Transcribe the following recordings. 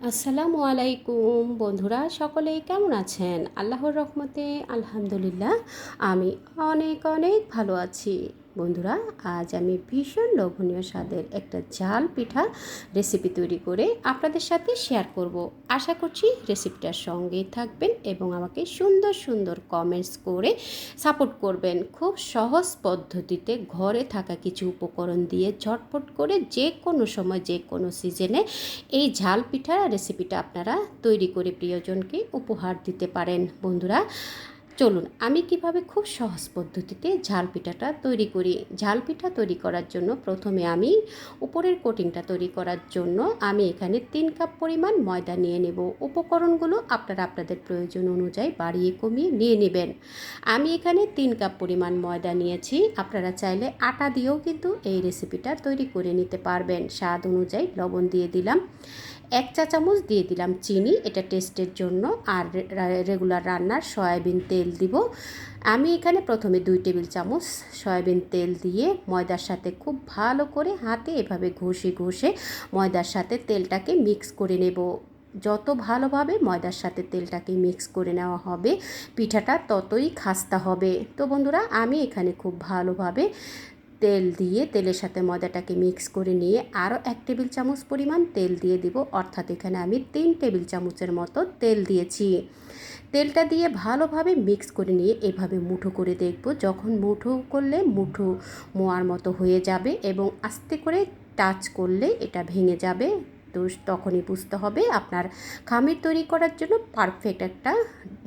আসসালামু আলাইকুম বন্ধুরা সকলে কেমন আছেন? আল্লাহর রহমতে আলহামদুলিল্লাহ আমি অনেক অনেক ভালো আছি। বন্ধুরা, আজ আমি ভীষণ লোভনীয় স্বাদের একটা জাল পিঠা রেসিপি তৈরি করে আপনাদের সাথে শেয়ার করব। আশা করছি রেসিপিটার সঙ্গেই থাকবেন এবং আমাকে সুন্দর সুন্দর কমেন্টস করে সাপোর্ট করবেন। খুব সহজ পদ্ধতিতে ঘরে থাকা কিছু উপকরণ দিয়ে ঝটপট করে যে কোনো সময়, যে কোনো সিজনে এই ঝাল পিঠা রেসিপিটা আপনারা তৈরি করে প্রিয়জনকে উপহার দিতে পারেন। বন্ধুরা চলুন, আমি কীভাবে খুব সহজ পদ্ধতিতে ঝাল পিঠাটা তৈরি করি? ঝাল পিঠা তৈরি করার জন্য প্রথমে আমি উপরের কোটিংটা তৈরি করার জন্য আমি এখানে তিন কাপ পরিমাণ ময়দা নিয়ে নেব। উপকরণগুলো আপনারা আপনাদের প্রয়োজন অনুযায়ী বাড়িয়ে কমিয়ে নিয়ে নেবেন। আমি এখানে তিন কাপ পরিমাণ ময়দা নিয়েছি। আপনারা চাইলে আটা দিয়েও কিন্তু এই রেসিপিটা তৈরি করে নিতে পারবেন। স্বাদ অনুযায়ী লবণ দিয়ে দিলাম। এক চা চামচ দিয়ে দিলাম চিনি, এটা টেস্টের জন্য। আর রেগুলার রান্নার সয়াবিন তেল দিব। আমি এখানে প্রথমে দুই টেবিল চামচ সয়াবিন তেল দিয়ে ময়দার সাথে খুব ভালো করে হাতে এভাবে ঘষে ঘষে ময়দার সাথে তেলটাকে মিক্স করে নেব। যত ভালোভাবে ময়দার সাথে তেলটাকে মিক্স করে নেওয়া হবে, পিঠাটা ততই খাস্তা হবে। তো বন্ধুরা, আমি এখানে খুব ভালোভাবে তেল দিয়ে তেলের সাথে ময়দাটাকে মিক্স করে নিয়ে আরও এক টেবিল চামচ পরিমাণ তেল দিয়ে দিব। অর্থাৎ এখানে আমি তিন টেবিল চামচের মতো তেল দিয়েছি। তেলটা দিয়ে ভালোভাবে মিক্স করে নিয়ে এভাবে মুঠো করে দেখব। যখন মুঠো করলে মুঠো মোয়ার মতো হয়ে যাবে এবং আস্তে করে টাচ করলে এটা ভেঙে যাবে। তো তখনই বুঝতে হবে। আপনার খামির তৈরি করার জন্য পারফেক্ট একটা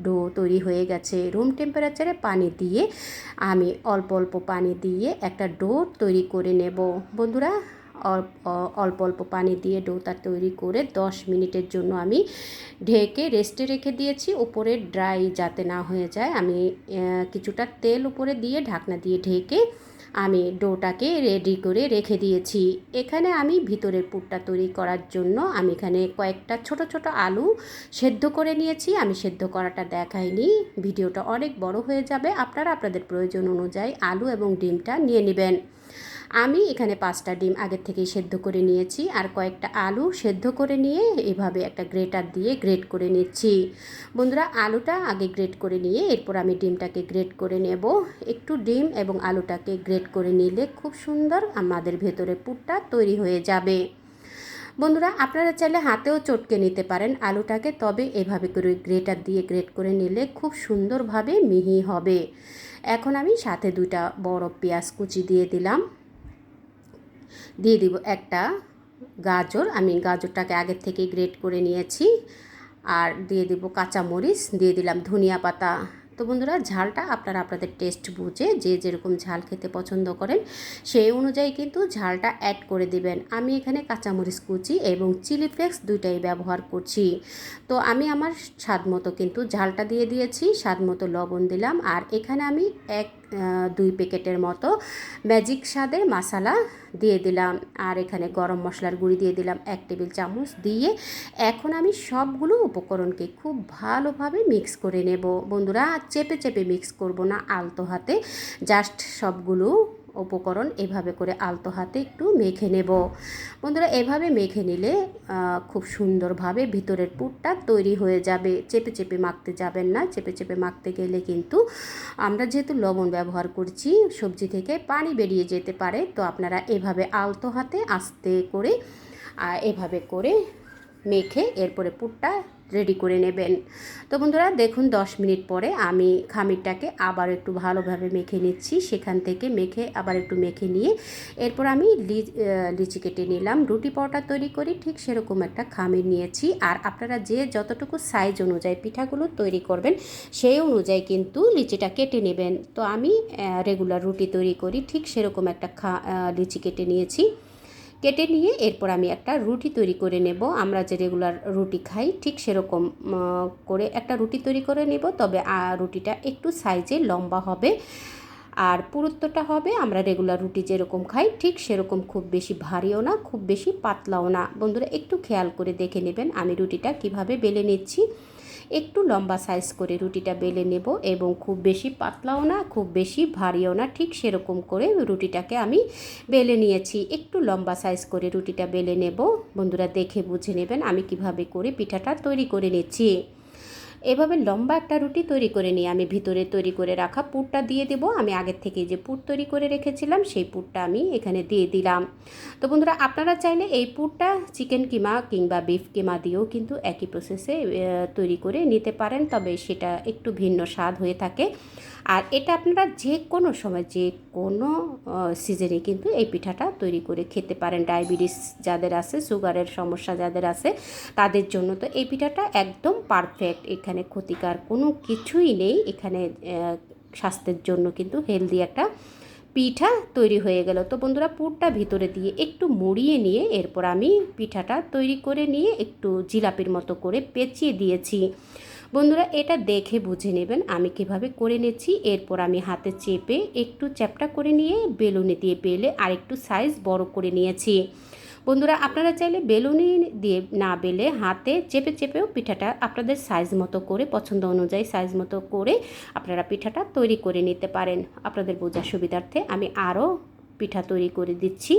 ডো তৈরি হয়ে গেছে। রুম টেম্পারেচারে পানি দিয়ে আমি অল্প অল্প পানি দিয়ে একটা ডো তৈরি করে নেব। বন্ধুরা অল্প অল্প পানি দিয়ে ডোটা তৈরি করে দশ মিনিটের জন্য আমি ঢেকে রেস্টে রেখে দিয়েছি। উপরে ড্রাই যাতে না হয়ে যায়, আমি কিছুটা তেল উপরে দিয়ে ঢাকনা দিয়ে ঢেকে আমি ডোটাকে রেডি করে রেখে দিয়েছি। এখানে আমি ভিতরের পুরটা তৈরি করার জন্য আমি এখানে কয়েকটা ছোট ছোট আলু সেদ্ধ করে নিয়েছি। আমি সেদ্ধ করাটা দেখাইনি। ভিডিওটা অনেক বড় হয়ে যাবে। আপনারা আপনাদের প্রয়োজন অনুযায়ী আলু এবং ডিমটা নিয়ে নেবেন। আমি এখানে পাঁচটা ডিম আগের থেকেই সেদ্ধ করে নিয়েছি আর কয়েকটা আলু সেদ্ধ করে নিয়ে এভাবে একটা গ্রেটার দিয়ে গ্রেট করে নিচ্ছি। বন্ধুরা, আলুটা আগে গ্রেট করে নিয়ে এরপর আমি ডিমটাকে গ্রেট করে নেব। একটু ডিম এবং আলুটাকে গ্রেট করে নিলে খুব সুন্দর আমাদের ভেতরে পুরটা তৈরি হয়ে যাবে। বন্ধুরা, আপনারা চাইলে হাতেও চটকে নিতে পারেন আলুটাকে, তবে এভাবে করে গ্রেটার দিয়ে গ্রেট করে নিলে খুব সুন্দরভাবে মিহি হবে। এখন আমি সাথে দুইটা বড় পেঁয়াজ কুচি দিয়ে দিলাম। দিয়ে দিব একটা গাজর। আমি গাজরটাকে আগের থেকে গ্রেট করে নিয়েছি। আর দিয়ে দিব কাঁচামরিচ, দিয়ে দিলাম ধনিয়া পাতা। তো বন্ধুরা, ঝালটা আপনারা আপনাদের টেস্ট বুঝে যে যেরকম ঝাল খেতে পছন্দ করেন, সেই অনুযায়ী কিন্তু ঝালটা অ্যাড করে দিবেন। আমি এখানে কাঁচামরিচ কুচি এবং চিলি ফ্লেক্স দুইটাই ব্যবহার করছি। তো আমি আমার স্বাদ মতো কিন্তু ঝালটা দিয়ে দিয়েছি, স্বাদ মতো লবণ দিলাম। আর এখানে আমি এক দুই প্যাকেটের মতো ম্যাজিক স্বাদের মশালা দিয়ে দিলাম। আর এখানে গরম মশলার গুঁড়ি দিয়ে দিলাম এক টেবিল চামচ দিয়ে। এখন আমি সবগুলো উপকরণকে খুব ভালোভাবে মিক্স করে নেব। বন্ধুরা, চেপে চেপে মিক্স করব না, আলতো হাতে। জাস্ট সবগুলো উপকরণ এভাবে করে আলতো হাতে একটু মেখে নেব। বন্ধুরা, এভাবে মেখে নিলে খুব সুন্দরভাবে ভিতরের পুরটা তৈরি হয়ে যাবে। চেপে চেপে মাখতে যাবেন না। চেপে চেপে মাখতে গেলে কিন্তু আমরা যেহেতু লবণ ব্যবহার করছি, সবজি থেকে পানি বেরিয়ে যেতে পারে। তো আপনারা এভাবে আলতো হাতে আস্তে করে এভাবে করে মেখে এরপরে পুরটা রেডি করে নেবেন। তো বন্ধুরা, দেখুন 10 মিনিট পরে আমি খামিরটাকে আবার একটু ভালোভাবে মেখে নিচ্ছি। সেখান থেকে মেখে আবার একটু মেখে নিয়ে এরপর আমি লিচি কেটে নিলাম। রুটি পরোটা তৈরি করি ঠিক সেরকম একটা খামির নিয়েছি। আর আপনারা যে যতটুকু সাইজ অনুযায়ী পিঠাগুলো তৈরি করবেন, সেই অনুযায়ী কিন্তু লিচিটা কেটে নেবেন। তো আমি রেগুলার রুটি তৈরি করি, ঠিক সেরকম একটা খা লিচি কেটে নিয়েছি। কেটে নিয়ে এরপর আমি একটা রুটি তৈরি করে নেব। আমরা যে রেগুলার রুটি খাই, ঠিক সেরকম করে একটা রুটি তৈরি করে নেব। তবে রুটিটা একটু সাইজে লম্বা হবে। আর পুরুত্বটা হবে, আমরা রেগুলার রুটি যেরকম খাই, ঠিক সেরকম খুব বেশি ভারীও না, খুব বেশি পাতলাও না। বন্ধুরা, একটু খেয়াল করে দেখে নেবেন আমি রুটিটা কীভাবে বেলে নিচ্ছি। একটু লম্বা সাইজ করে রুটিটা বেলে নেব এবং খুব বেশি পাতলাও না, খুব বেশি ভারীও না, ঠিক সেরকম করে রুটিটাকে আমি বেলে নিয়েছি। একটু লম্বা সাইজ করে রুটিটা বেলে নেব। বন্ধুরা দেখে বুঝে নেবেন আমি কীভাবে করে পিঠাটা তৈরি করে নিচ্ছি। এভাবে লম্বা একটা রুটি তৈরি করে নিয়ে আমি ভিতরে তৈরি করে রাখা পুরটা দিয়ে দেবো। আমি আগের থেকে যে পুর তৈরি করে রেখেছিলাম, সেই পুরটা আমি এখানে দিয়ে দিলাম। তো বন্ধুরা, আপনারা চাইলে এই পুরটা চিকেন কিমা কিংবা বিফ কিমা দিয়েও কিন্তু একই প্রসেসে তৈরি করে নিতে পারেন। তবে সেটা একটু ভিন্ন স্বাদ হয়ে থাকে। আর এটা আপনারা যে কোনো সময় যে কোনো সিজনে কিন্তু এই পিঠাটা তৈরি করে খেতে পারেন। ডায়াবেটিস যাদের আছে সুগারের সমস্যা যাদের আছে, তাদের জন্য তো এই পিঠাটা একদম পারফেক্ট এখানে ক্ষতিকার কোনো কিছুই নেই। এখানে স্বাস্থ্যের জন্য কিন্তু হেলদি একটা পিঠা তৈরি হয়ে গেল। তো বন্ধুরা, পুরটা ভিতরে দিয়ে একটু মুড়িয়ে নিয়ে এরপর আমি পিঠাটা তৈরি করে নিয়ে একটু জিলাপির মতো করে পেঁচিয়ে দিয়েছি। বন্ধুরা, এটা দেখে বুঝে নেবেন আমি কীভাবে করে নিচ্ছি। এরপর আমি হাতে চেপে একটু চ্যাপটা করে নিয়ে বেলুনে দিয়ে বেলে আর একটু সাইজ বড় করে নিয়েছি। বন্ধুরা, আপনারা চাইলে বেলুনি দিয়ে না বেলে হাতে চেপে চেপেও পিঠাটা আপনাদের সাইজ মতো করে, পছন্দ অনুযায়ী সাইজ মতো করে আপনারা পিঠাটা তৈরি করে নিতে পারেন। আপনাদের বোঝার সুবিধার্থে আমি আরও পিঠা তৈরি করে দিচ্ছি।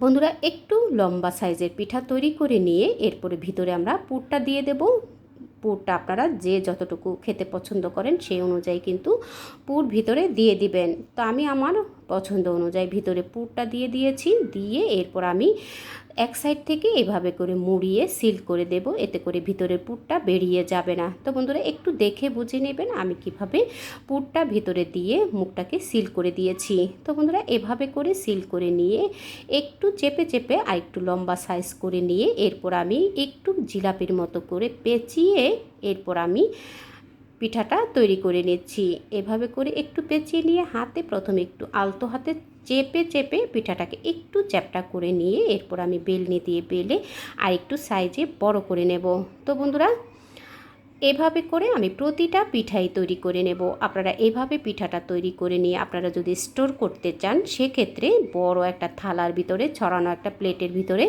বন্ধুরা, একটু লম্বা সাইজের পিঠা তৈরি করে নিয়ে এরপরে ভিতরে আমরা পুরটা দিয়ে দেব। পুরটা আপনারা যে যতটুকু খেতে পছন্দ করেন সেই অনুযায়ী কিন্তু পুর ভিতরে দিয়ে দিবেন। তো আমি আমার পছন্দ অনুযায়ী ভিতরে পুরটা দিয়ে দিয়েছি, দিয়ে এরপর আমি এক সাইড থেকে এভাবে করে মুড়িয়ে সিল করে দেব, এতে করে ভিতরের পুরটা বেরিয়ে যাবে না। তো বন্ধুরা, একটু দেখে বুঝে নেবেন আমি কীভাবে পুরটা ভিতরে দিয়ে মুখটাকে সিল করে দিয়েছি। তো বন্ধুরা, এভাবে করে সিল করে নিয়ে একটু চেপে চেপে আর একটু লম্বা সাইজ করে নিয়ে এরপর আমি একটু জিলাপির মতো করে পেঁচিয়ে এরপর আমি পিঠাটা তৈরি করে নিচ্ছি। এভাবে করে একটু পেঁচিয়ে নিয়ে হাতে প্রথমে একটু আলতো হাতে চেপে চেপে পিঠাটাকে একটু চ্যাপটা করে নিয়ে এরপর আমি বেলনি দিয়ে বেলে আর একটু সাইজে বড় করে নেব। তো বন্ধুরা এভাবে করে আমি প্রতিটা পিঠাই তৈরি করে নেব। আপনারা এভাবে পিঠাটা তৈরি করে নিয়ে আপনারা যদি স্টোর করতে চান, সেক্ষেত্রে বড় একটা থালার ভিতরে, ছড়ানো একটা প্লেটের ভিতরে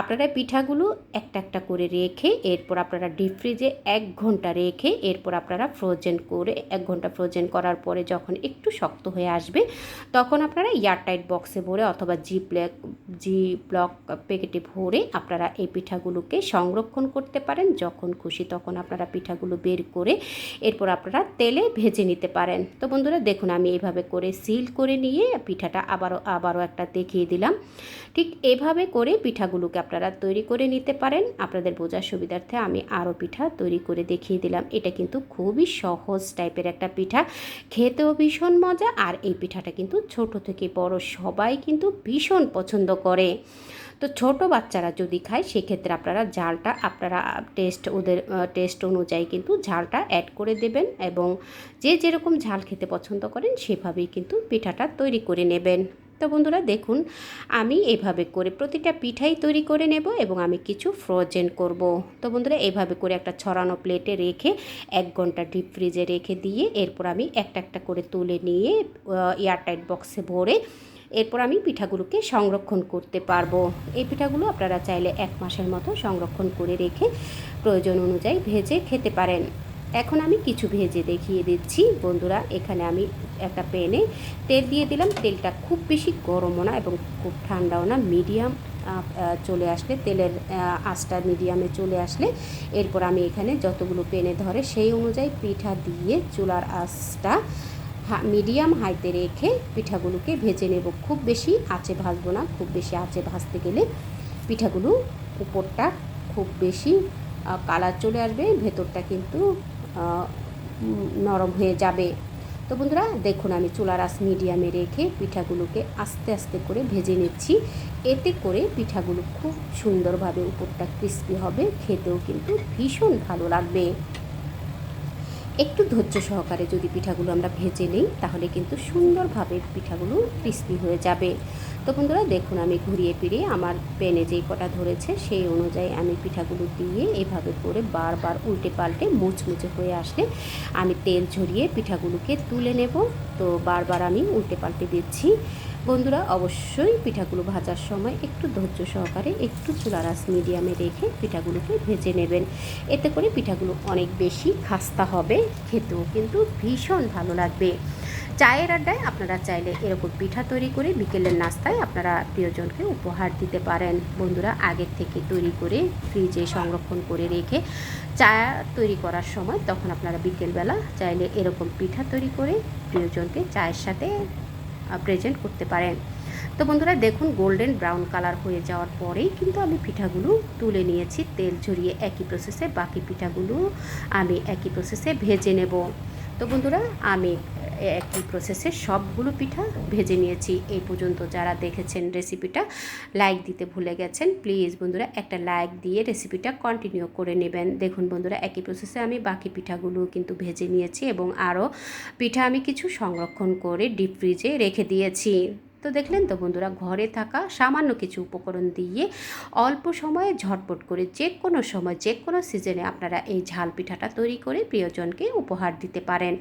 আপনারা পিঠাগুলো একটা একটা করে রেখে, এরপর আপনারা ডিপ ফ্রিজে এক ঘণ্টা রেখে, এরপর আপনারা ফ্রোজেন করে, এক ঘণ্টা ফ্রোজেন করার পরে যখন একটু শক্ত হয়ে আসবে, তখন আপনারা এয়ারটাইট বক্সে ভরে অথবা জি ব্ল্যাক জি ব্লক প্যাকেটে ভরে আপনারা এই পিঠাগুলোকে সংরক্ষণ করতে পারেন। যখন খুশি তখন আপনারা পিঠাগুলো বের করে এরপর আপনারা তেলে ভেজে নিতে পারেন। তো বন্ধুরা, দেখুন, আমি এইভাবে করে সিল করে নিয়ে পিঠাটা আবারও আবারও একটা দেখিয়ে দিলাম। ঠিক এভাবে করে পিঠাগুলোকে আপনারা তৈরি করে নিতে পারেন। আপনাদের বোঝার সুবিধার্থে আমি আরও পিঠা তৈরি করে দেখিয়ে দিলাম। এটা কিন্তু খুবই সহজ টাইপের একটা পিঠা। খেতেও ভীষণ মজা, আর এই পিঠাটা কিন্তু ছোট থেকে বড় সবাই কিন্তু ভীষণ পছন্দ করে। তো ছোট বাচ্চারা যদি খায়, সেক্ষেত্রে আপনারা ঝালটা, আপনারা টেস্ট ওদের টেস্ট অনুযায়ী কিন্তু ঝালটা অ্যাড করে দেবেন এবং যে যেরকম ঝাল খেতে পছন্দ করেন, সেভাবেই কিন্তু পিঠাটা তৈরি করে নেবেন। তো বন্ধুরা, দেখুন, আমি এভাবে করে প্রতিটা পিঠাই তৈরি করে নেব এবং আমি কিছু ফ্রোজেন করব। তো বন্ধুরা, এভাবে করে একটা ছড়ানো প্লেটে রেখে এক ঘণ্টা ডিপ ফ্রিজে রেখে দিয়ে, এরপর আমি একটা একটা করে তুলে নিয়ে এয়ারটাইট বক্সে ভরে এরপর আমি পিঠাগুলোকে সংরক্ষণ করতে পারব। এই পিঠাগুলো আপনারা চাইলে এক মাসের মতো সংরক্ষণ করে রেখে প্রয়োজন অনুযায়ী ভেজে খেতে পারেন। এখন আমি কিছু ভেজে দেখিয়ে দিচ্ছি। বন্ধুরা, এখানে আমি একটা প্যানে তেল দিয়ে দিলাম। তেলটা খুব বেশি গরমও না এবং খুব ঠান্ডাও না, মিডিয়াম চলে আসলে, তেলের আঁচটা মিডিয়ামে চলে আসলে। এরপর আমি এখানে যতগুলো পেনে ধরে সেই অনুযায়ী পিঠা দিয়ে চুলার আঁচটা মিডিয়াম হাইতে রেখে পিঠাগুলোকে ভেজে নেব। খুব বেশি আঁচে ভাজবো না, খুব বেশি আঁচে ভাজতে গেলে পিঠাগুলো উপরটা খুব বেশি কালার চলে আসবে, ভেতরটা কিন্তু নরম হয়ে যাবে। তো বন্ধুরা, দেখুন আমি চুলার আস মিডিয়ামে রেখে পিঠাগুলোকে আস্তে আস্তে করে ভেজে নিচ্ছি। এতে করে পিঠাগুলো খুব সুন্দরভাবে উপরটা ক্রিস্পি হবে, খেতেও কিন্তু ভীষণ ভালো লাগবে। একটু ধৈর্য সহকারে যদি পিঠাগুলো আমরা ভেজে নিই, তাহলে কিন্তু সুন্দরভাবে পিঠাগুলো ক্রিস্পি হয়ে যাবে। তো বন্ধুরা, দেখুন আমি ঘুরিয়ে ফিরিয়ে আমার পেনে যেই কটা ধরেছে, সেই অনুযায়ী আমি পিঠাগুলো দিয়ে এভাবে করে বারবার উল্টে পাল্টে মুচমুচে হয়ে আসলে আমি তেল ঝরিয়ে পিঠাগুলোকে তুলে নেব। তো বারবার আমি উল্টে পাল্টে দিচ্ছি। বন্ধুরা, অবশ্যই পিঠাগুলো ভাজার সময় একটু ধৈর্য সহকারে একটু চুলার আঁচ মিডিয়ামে রেখে পিঠাগুলোকে ভেজে নেবেন। এতে করে পিঠাগুলো অনেক বেশি খাস্তা হবে, খেতেও কিন্তু ভীষণ ভালো লাগবে। চায়ের আড্ডায় আপনারা চাইলে এরকম পিঠা তৈরি করে বিকেলের নাস্তায় আপনারা প্রিয়জনকে উপহার দিতে পারেন। বন্ধুরা, আগের থেকে তৈরি করে ফ্রিজে সংরক্ষণ করে রেখে চা তৈরি করার সময় তখন আপনারা বিকেলবেলা চাইলে এরকম পিঠা তৈরি করে প্রিয়জনকে চায়ের সাথে প্রেজেন্ট করতে পারেন। তো বন্ধুরা, দেখুন গোল্ডেন ব্রাউন কালার হয়ে যাওয়ার পরেই কিন্তু আমি পিঠাগুলো তুলে নিয়েছি। তেল ঝরিয়ে একই প্রসেসে বাকি পিঠাগুলো আমি একই প্রসেসে ভেজে নেব। তো বন্ধুরা, আমি একই প্রসেসে সবগুলো পিঠা ভেজে নিয়েছি। এই পর্যন্ত যারা দেখেছেন রেসিপিটা লাইক দিতে ভুলে গেছেন প্লিজ বন্ধুরা একটা লাইক দিয়ে রেসিপিটা কন্টিনিউ করে নেবেন। দেখুন বন্ধুরা, একই প্রসেসে আমি বাকি পিঠাগুলো কিন্তু ভেজে নিয়েছি এবং আরও পিঠা আমি কিছু সংরক্ষণ করে ডিপ ফ্রিজে রেখে দিয়েছি। তো দেখলেন তো বন্ধুরা, ঘরে থাকা সামান্য কিছু উপকরণ দিয়ে অল্প সময়ে ঝটপট করে যে কোনো সময়, যে কোনো সিজনে আপনারা এই ঝাল পিঠাটা তৈরি করে প্রিয়জনকে উপহার দিতে পারেন।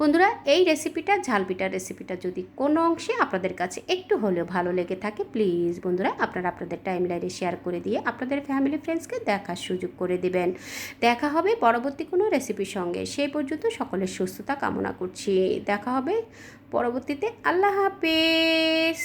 বন্ধুরা, এই রেসিপিটা ঝাল পিঠার রেসিপিটা যদি কোনো অংশে আপনাদের কাছে একটু হলেও ভালো লেগে থাকে প্লিজ বন্ধুরা, আপনারা আপনাদের টাইম লাইনে শেয়ার করে দিয়ে আপনাদের ফ্যামিলি ফ্রেন্ডসকে দেখার সুযোগ করে দেবেন। দেখা হবে পরবর্তী কোনো রেসিপির সঙ্গে। সেই পর্যন্ত সকলের সুস্থতা কামনা করছি। দেখা হবে পরবর্তীতে আল্লাহ হাফেজ।